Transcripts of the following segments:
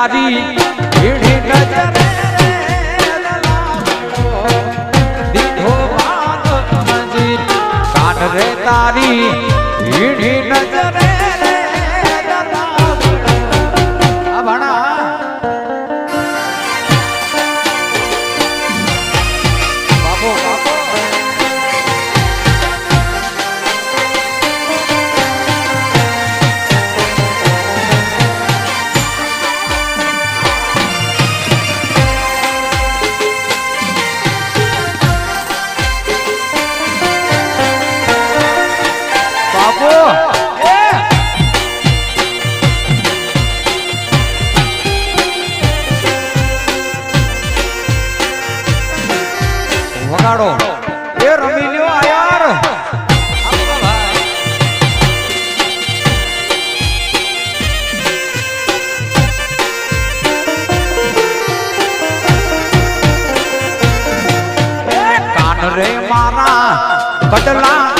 તારી ઈડી નજરે દીધો વાલ કાન રે તારી નજરે વગાડો એ રમી લ્યો આ યાર. એ કાન રે મારા કડલા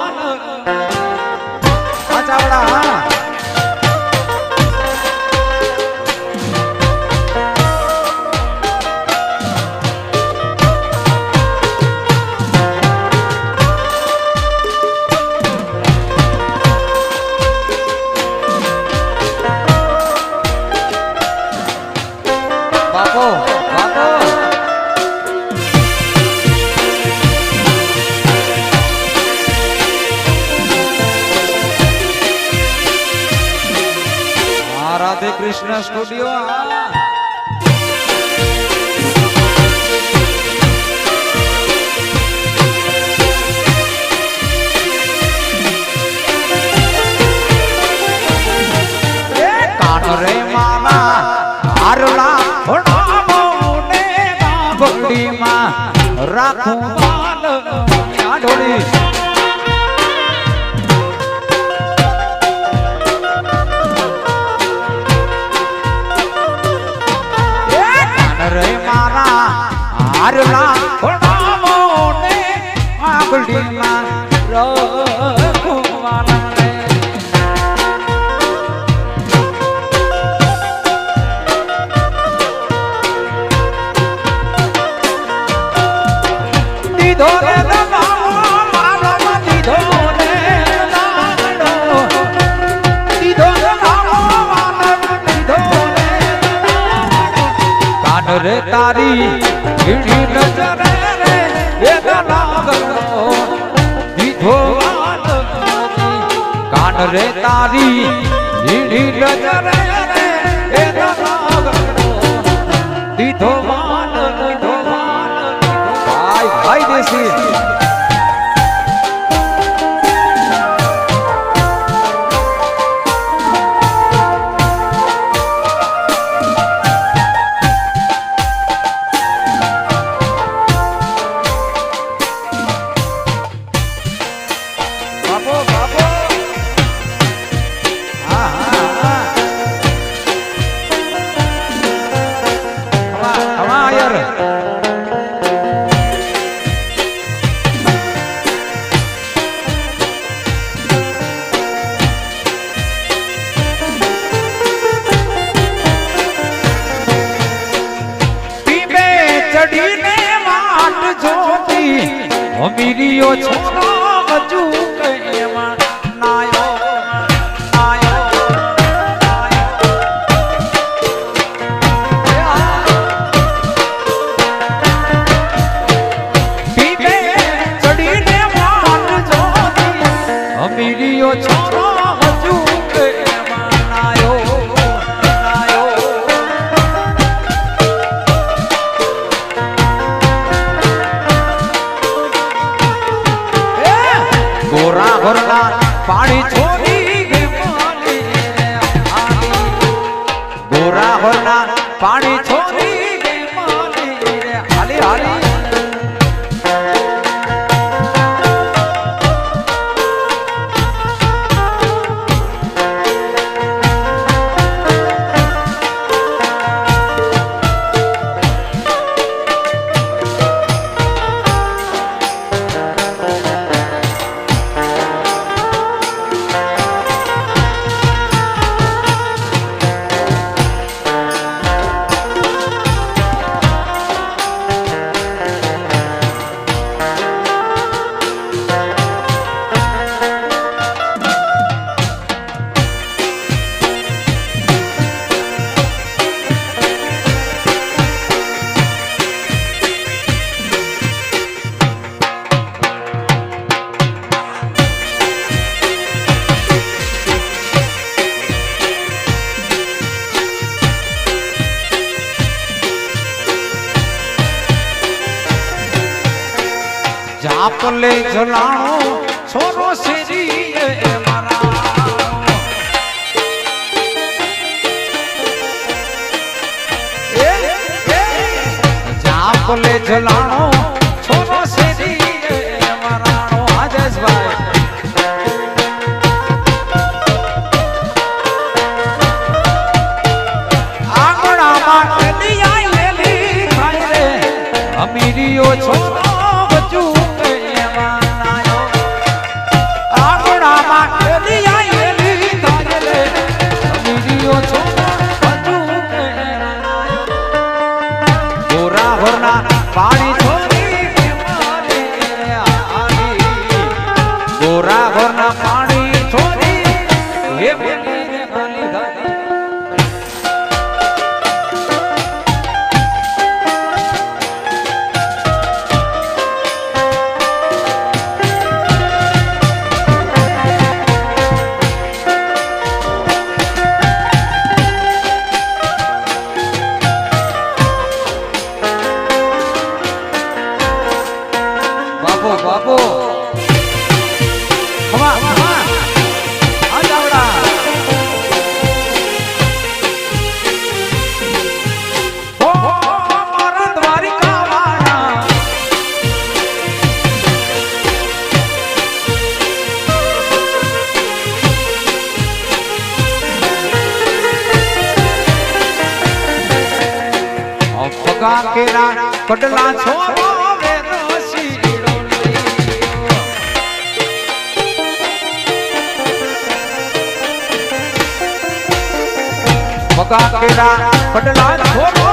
રાધે કૃષ્ણ સ્ટુડિયો આ. એ કાન રે મારા હારલા ઘણા મોને બાબડીમાં રાખું હારલા રે દીધો રે તારી ઈડી નજર રે દીધો કાન રે તારી ઈડી નજર રે દીધો વાલ દીધો વાલ. ભાઈ ભાઈ દેશી. ચડીને માટ જોતી અમીરીઓ છોડો મજુ ભરનાર પાણી છોડ ચાપલે જલાણો છોરો શેરી મારા. ચાપલે જલાણો છોરો શેરી એ મારાનો આજેશભાઈ આંગણામાં ખાય રે અમીરીઓ છોરો ગોરા હોરના પાણી પગા કેરા કડલા છોરો. પગા કેરા છોરો